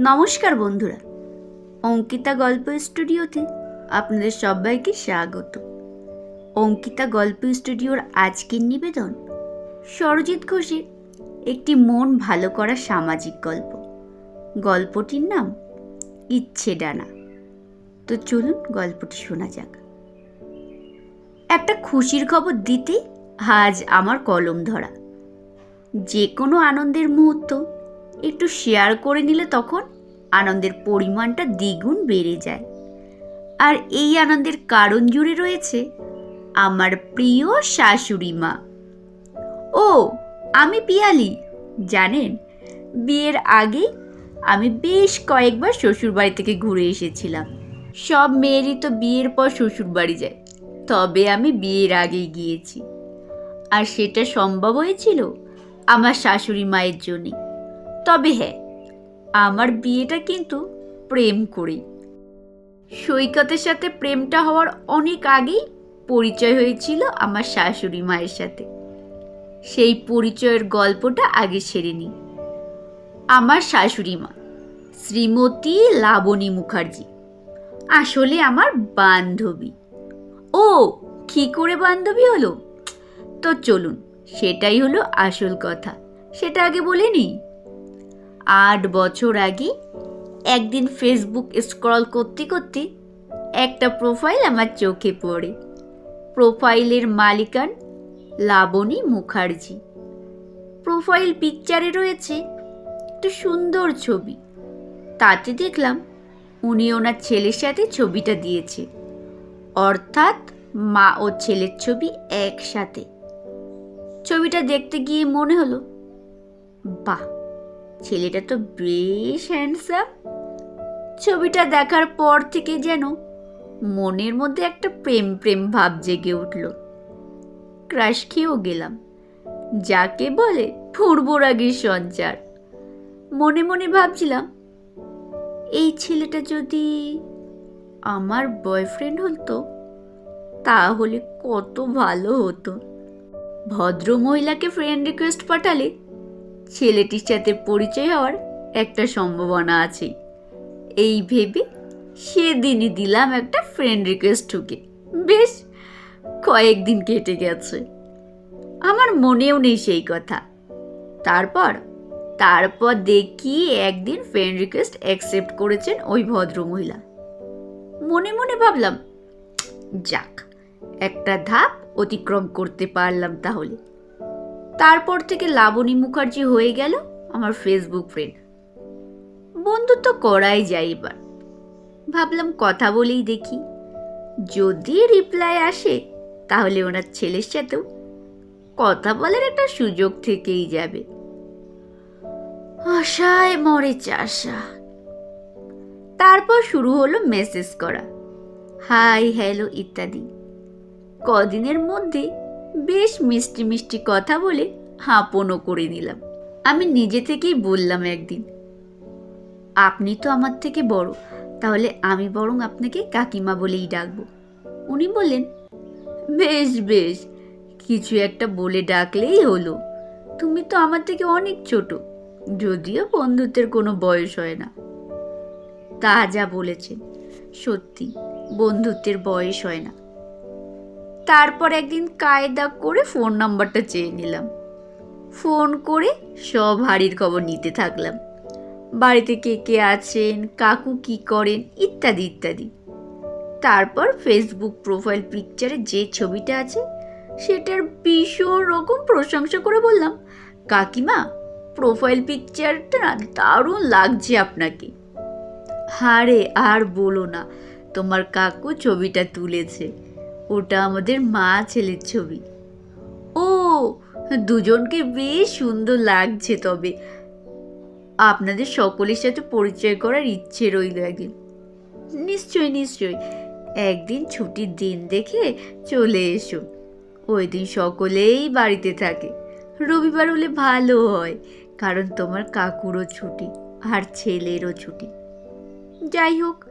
নমস্কার বন্ধুরা। অঙ্কিতা গল্প স্টুডিওতে আপনাদের সবাইকে স্বাগত। অঙ্কিতা গল্প স্টুডিওর আজকের নিবেদন সরজিৎ ঘোষের একটি মন ভালো করা সামাজিক গল্প। গল্পটির নাম ইচ্ছে ডানা। তো চলুন গল্পটি শোনা যাক। একটা খুশির খবর দিতে আজ আমার কলম ধরা। যে কোনো আনন্দের মুহূর্ত একটু শেয়ার করে নিলে তখন আনন্দের পরিমাণটা দ্বিগুণ বেড়ে যায়। আর এই আনন্দের কারণ জুড়ে রয়েছে আমার প্রিয় শাশুড়ি মা। ও, আমি পিয়ালি, জানেন? বিয়ের আগে আমি বেশ কয়েকবার শ্বশুর বাড়ি থেকে ঘুরে এসেছিলাম। সব মেয়েরই তো বিয়ের পর শ্বশুর বাড়ি যায়, তবে আমি বিয়ের আগেই গিয়েছি। আর সেটা সম্ভব হয়েছিল আমার শাশুড়ি মায়ের জন্যে। তবে হ্যাঁ আমার বিয়েটা কিন্তু প্রেম করেই সৈকতের সাথে প্রেমটা হওয়ার অনেক আগেই পরিচয় হয়েছিল আমার শাশুড়ি মায়ের সাথে। সেই পরিচয়ের গল্পটা আগে সেরে নিই। আমার শাশুড়ি মা, শ্রীমতী লাবণী মুখার্জি, আসলে আমার বান্ধবী। ও, কি করে বান্ধবী হলো? তো চলুন, সেটাই হলো আসল কথা। সেটা আগে বলে নিই। আট বছর আগে একদিন ফেসবুক স্ক্রল করতে করতে একটা প্রোফাইল আমার চোখে পড়ে। প্রোফাইলের মালিকান লাবণী মুখার্জি। প্রোফাইল পিকচারে রয়েছে একটা সুন্দর ছবি। তাতে দেখলাম উনি ওনার ছেলের সাথে ছবিটা দিয়েছে। অর্থাৎ মা ও ছেলের ছবি একসাথে। ছবিটা দেখতে গিয়ে মনে হলো, বাহ! ছেলেটা তো বেশ হ্যান্ডসাম ছবিটা দেখার পর থেকে যেন মনের মধ্যে একটা প্রেম প্রেম ভাব জেগে উঠল। ক্রাশ খেয়েও গেলাম। যাকে বলে পূর্বরাগের সঞ্চার। মনে মনে ভাবছিলাম, এই ছেলেটা যদি আমার বয়ফ্রেন্ড হতো, তাহলে কত ভালো হতো। ভদ্র মহিলাকে ফ্রেন্ড রিকোয়েস্ট পাঠালে ছেলেটির সাথে পরিচয় হওয়ার একটা সম্ভাবনা আছে। এই ভেবে সেদিনই দিলাম একটা ফ্রেন্ড রিকোয়েস্ট ঢুকে। বেশ, কয়েকদিন কেটে গেছে। আমার মনেও নেই সেই কথা। তারপর তারপর দেখি একদিন ফ্রেন্ড রিকোয়েস্ট অ্যাকসেপ্ট করেছেন ওই ভদ্রমহিলা। মনে মনে ভাবলাম, যাক, একটা ধাপ অতিক্রম করতে পারলাম তাহলে। তারপর থেকে লাবণী মুখার্জি হয়ে গেল আমার ফেসবুক ফ্রেন্ড বন্ধুত্ব করাই যায় এবার। ভাবলাম কথা বলেই দেখি। যদি রিপ্লাই আসে, তাহলে ওনার ছেলের সাথেও কথা বলার একটা সুযোগ থেকেই যাবে। আশায় মরে চাষা। তারপর শুরু হলো মেসেজ করা। হাই হ্যালো ইত্যাদি। কদিনের মধ্যে বেশ মিষ্টি মিষ্টি কথা বলে হাঁপনও করে নিলাম। আমি নিজে থেকেই বললাম একদিন, আপনি তো আমার থেকে বড়, তাহলে আমি বরং আপনাকে কাকিমা বলেই ডাকবো। উনি বললেন, বেশ বেশ, কিছু একটা বলে ডাকলেই হলো। তুমি তো আমার থেকে অনেক ছোট, যদিও বন্ধুত্বের কোনো বয়স হয় না। তা যা বলেছেন, সত্যি, বন্ধুত্বের বয়স হয় না। তারপর একদিন কায়দা করে ফোন নাম্বারটা চেয়ে নিলাম। ফোন করে সব হাড়ির খবর নিতে থাকলাম। বাড়িতে কে কে আছেন, কাকু কি করেন, ইত্যাদি ইত্যাদি। তারপর ফেসবুক প্রোফাইল পিকচারে যে ছবিটা আছে, সেটার ভীষণ রকম প্রশংসা করে বললাম, কাকিমা প্রোফাইল পিকচারটা না দারুণ লাগছে আপনাকে। হারে আর বলো না, তোমার কাকু ছবিটা তুলেছে। ওটা আমাদের মা ছেলের ছবি। ও, দুজনকে বেশ সুন্দর লাগছে তবে। আপনাদের সকলের সাথে পরিচয় করার ইচ্ছে রইল একদিন। নিশ্চয়ই নিশ্চয়। একদিন ছুটির দিন দেখে চলে এসো। ওই দিন সকলেই বাড়িতে থাকে। রবিবার হলে ভালো হয়, কারণ তোমার কাকুরও ছুটি আর ছেলেরও ছুটি। যাই হোক,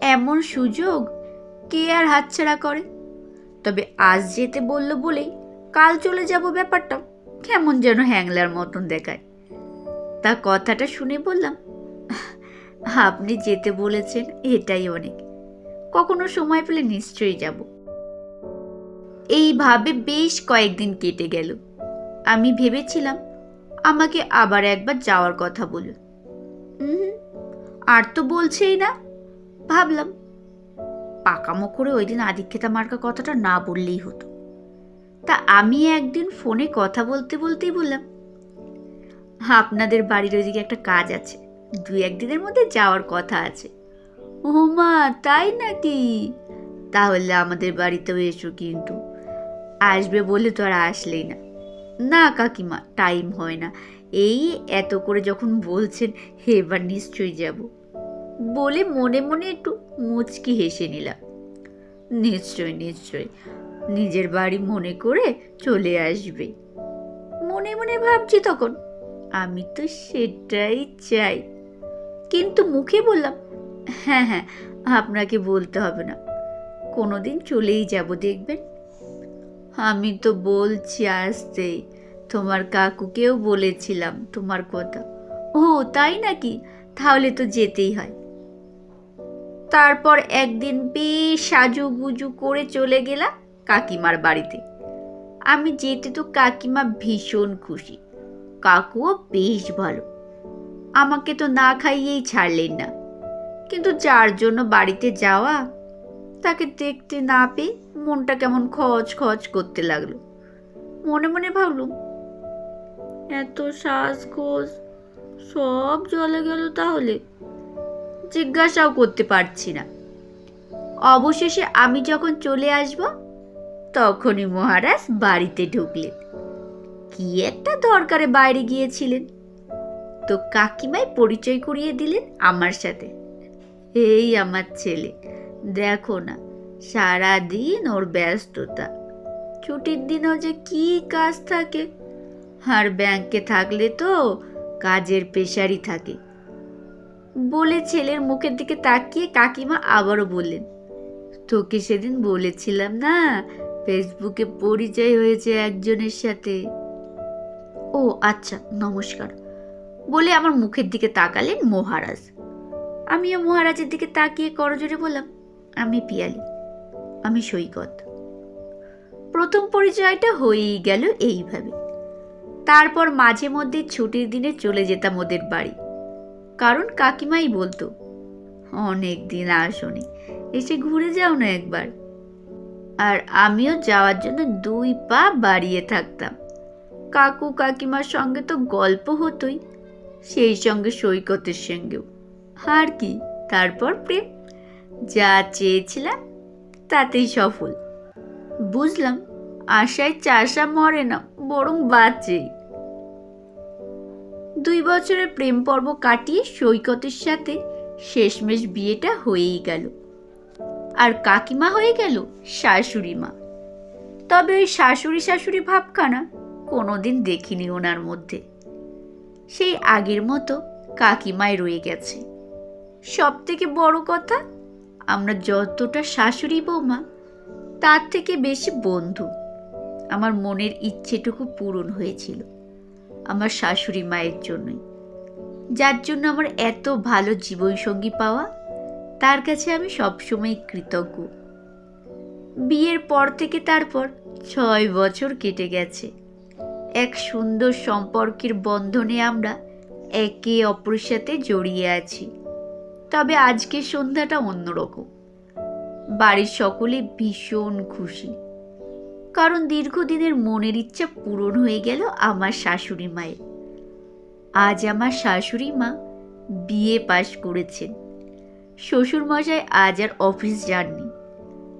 এমন সুযোগ কে আর হাতছাড়া করে? তবে আজ যেতে বলল বলেই কাল চলে যাব ব্যাপারটা কেমন যেন হ্যাংলার মতন দেখায়। তা কথাটা শুনে বললাম, আপনি যেতে বলেছেন এটাই অনেক। কখনো সময় পেলে নিশ্চয়ই যাব। এইভাবে বেশ কয়েকদিন কেটে গেল। আমি ভেবেছিলাম আমাকে আবার একবার যাওয়ার কথা হুম, আর তো বলছেই না। ভাবলাম পাকামো করে ওই দিন আদিক্ষেতা মার্কা কথাটা না বললেই হতো। তা আমি একদিন ফোনে কথা বলতে বলতেই বললাম, আপনাদের বাড়ির ওইদিকে একটা কাজ আছে, দু একদিনের মধ্যে যাওয়ার কথা আছে। ও মা, তাই নাকি? তাহলে আমাদের বাড়িতেও এসো কিন্তু, আসবে বলে তো আর আসলেই না। না কাকিমা, টাইম হয় না, এই এত করে যখন বলছেন, এবার নিশ্চয়ই যাব। বলে মনে মনে একটু মুচকি হেসে নিলাম। নিশ্চয় নিশ্চয় নিজের বাড়ি মনে করে চলে আসবে। মনে মনে ভাবছি তখন, আমি তো সেটাই চাই। কিন্তু মুখে বললাম হ্যাঁ হ্যাঁ আপনাকে বলতে হবে না। কোনোদিন চলেই যাব, দেখবেন। আমি তো বলছি আসতেই, তোমার কাকুকেও বলেছিলাম তোমার কথা। ও, তাই নাকি? তাহলে তো যেতেই হয়। তারপর একদিন বেশ সাজুগুজু করে চলে গেলাম কাকিমার বাড়িতে। আমি যেতে তো কাকিমা ভীষণ খুশি। কাকুও বেশ ভালো। আমাকে তো না খাইয়েই ছাড়লেন না। কিন্তু যার জন্য বাড়িতে যাওয়া, তাকে দেখতে না পেয়ে মনটা কেমন খচ খচ করতে লাগল। মনে মনে ভাবলুম, এত শ্বাসকোষ সব জলে গেল তাহলে? জিজ্ঞাসাও করতে পারছি না। অবশেষে আমি যখন চলে আসব, তখনই মহারাজ বাড়িতে ঢুকলেন। কি একটা দরকারে বাইরে গিয়েছিলেন। তো কাকিমাই পরিচয় করিয়ে দিলেন আমার সাথে। এই আমার ছেলে, দেখো না সারা দিন ওর ব্যস্ততা। ছুটির দিনেও যে কি কাজ থাকে। আর ব্যাংকে থাকলে তো কাজের পেশারই থাকে। বলে ছেলের মুখের দিকে তাকিয়ে কাকিমা আবারও বললেন, তোকে সেদিন বলেছিলাম না, ফেসবুকে পরিচয় হয়েছে একজনের সাথে? ও আচ্ছা নমস্কার। বলে আমার মুখের দিকে তাকালেন মহারাজ। আমিও মহারাজের দিকে তাকিয়ে করজোরে বললাম, আমি পিয়ালি, আমি সৈকত। প্রথম পরিচয়টা হয়েই গেল এইভাবে। তারপর মাঝে মধ্যে ছুটির দিনে চলে যেতাম ওদের বাড়ি। কারণ কাকিমাই বলতো, অনেক দিন আসনি এসে ঘুরে যাও না একবার। আর আমিও যাওয়ার জন্য দুই পা বাড়িয়ে থাকতাম। কাকু কাকিমার সঙ্গে তো গল্প হতোই, সেই সঙ্গে সৈকতের সঙ্গেও। আর কি, তারপর প্রেম, যা চেয়েছিলাম তাতেই সফল। বুঝলাম, আশায় চাষা মরে না, বরং বাঁচে। দুই বছরের প্রেম পর্ব কাটিয়ে সৈকতের সাথে শেষমেশ বিয়েটা হয়েই গেল। আর কাকিমা হয়ে গেল শাশুড়ি মা। তবে ওই শাশুড়ি শাশুড়ি ভাবখানা কোনোদিন দেখিনি ওনার মধ্যে। সেই আগের মতো কাকিমায় রয়ে গেছে। সব থেকে বড় কথা, আমরা যতটা শাশুড়ি বৌমা, তার থেকে বেশি বন্ধু। আমার মনের ইচ্ছেটুকু পূরণ হয়েছিল। আমার শাশুড়ি মায়ের জন্যই। যার জন্য আমার এত ভালো জীবনসঙ্গী পাওয়া, তার কাছে আমি সবসময় কৃতজ্ঞ। বিয়ের পর থেকে তারপর ছয় বছর কেটে গেছে। এক সুন্দর সম্পর্কের বন্ধনে আমরা একে অপরের সাথে জড়িয়ে আছি। তবে আজকের সন্ধ্যাটা অন্যরকম। বাড়ির সকলে ভীষণ খুশি। কারণ দীর্ঘদিনের মনের ইচ্ছা পূরণ হয়ে গেল আমার শাশুড়ি মায়ের। আজ আমার শাশুড়ি মা বিয়ে পাশ করেছেন। শ্বশুর শ্বশুরমশাই আজ আর অফিস যাননি।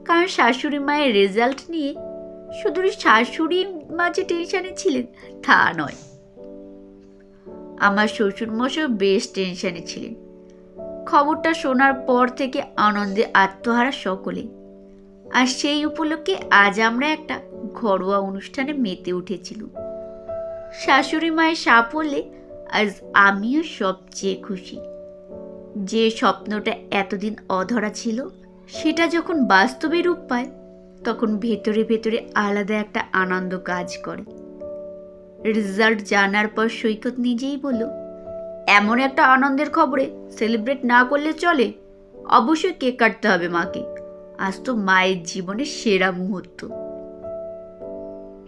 কারণ শাশুড়ি মায়ের রেজাল্ট নিয়ে শুধু শাশুড়ি মা যে টেনশানে ছিলেন তা নয়, আমার শ্বশুর শ্বশুরমশাই বেশ টেনশানে ছিলেন। খবরটা শোনার পর থেকে আনন্দে আত্মহারা সকলে। আর সেই উপলক্ষে আজ আমরা একটা ঘরোয়া অনুষ্ঠানে মেতে উঠেছিল। শাশুড়ি মায়ের সাফল্যে আজ আমিও সবচেয়ে খুশি। যে স্বপ্নটা এতদিন অধরা ছিল, সেটা যখন বাস্তবে রূপ পায়, তখন ভেতরে ভেতরে আলাদা একটা আনন্দ কাজ করে। রেজাল্ট জানার পর সৈকত নিজেই বলল, এমন একটা আনন্দের খবরে সেলিব্রেট না করলে চলে, অবশ্যই কেক কাটতে হবে মাকে। আজ তো মায়ের জীবনের সেরা মুহূর্ত।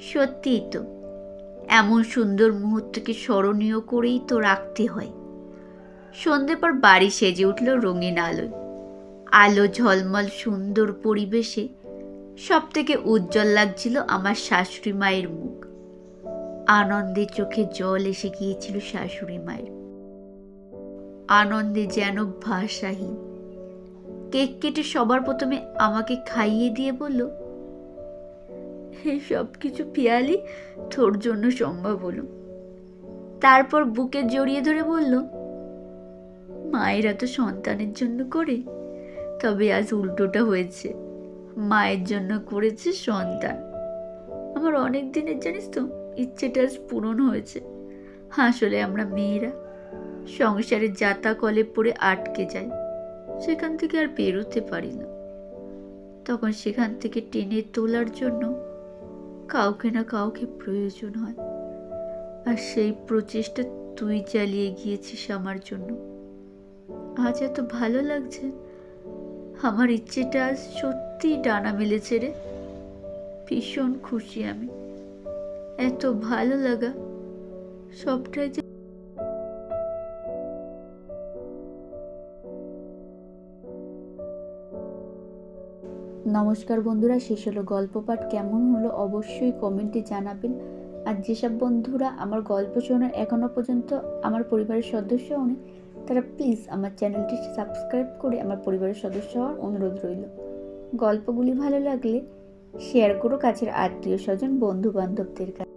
সত্যিই তো, এমন সুন্দর মুহূর্তকে স্মরণীয় করেই তো রাখতে হয়। সন্ধে পর বাড়ি সেজে উঠল রঙিন আলোয়। আলো ঝলমল সুন্দর পরিবেশে সব থেকে উজ্জ্বল লাগছিল আমার শাশুড়ি মায়ের মুখ। আনন্দে চোখে জল এসে গিয়েছিল শাশুড়ি মায়ের। আনন্দে যেন ভাষাহীন। কেক কেটে সবার প্রথমে আমাকে খাইয়ে দিয়ে বলল এই সব কিছু পিয়ালি তোর জন্য সম্ভব হলো। তারপর বুকে জড়িয়ে ধরে বলল, মায়েরা তো সন্তানের জন্য করে, তবে আজ উল্টোটা হয়েছে। মায়ের জন্য করেছে সন্তান। আমার অনেক দিনের জানিস তো, ইচ্ছেটা আজ পূরণ হয়েছে। আসলে আমরা মেয়েরা সংসারে যাতা কলে পড়ে আটকে যাই, সেখান থেকে আর বেরোতে পারি না। তখন সেখান থেকে টেনে তোলার জন্য কাউকে না কাউকে প্রয়োজন হয়। আর সেই প্রচেষ্টা তুই চালিয়ে গিয়েছিস আমার জন্য। আজ এত ভালো লাগছে। আমার ইচ্ছেটা আজ সত্যিই ডানা মেলেছে রে। ভীষণ খুশি আমি। এত ভালো লাগা। সবটাই যে নমস্কার বন্ধুরা, শেষ হলো গল্প পাঠ। কেমন হলো অবশ্যই কমেন্টে জানাবেন। আর যেসব বন্ধুরা আমার গল্প শোনার এখনও পর্যন্ত আমার পরিবারের সদস্য হন তারা প্লিজ আমার চ্যানেলটি সাবস্ক্রাইব করে আমার পরিবারের সদস্য হওয়ার অনুরোধ রইল। গল্পগুলি ভালো লাগলে শেয়ার করো কাছের আত্মীয় স্বজন বন্ধু বান্ধবদের কাছে।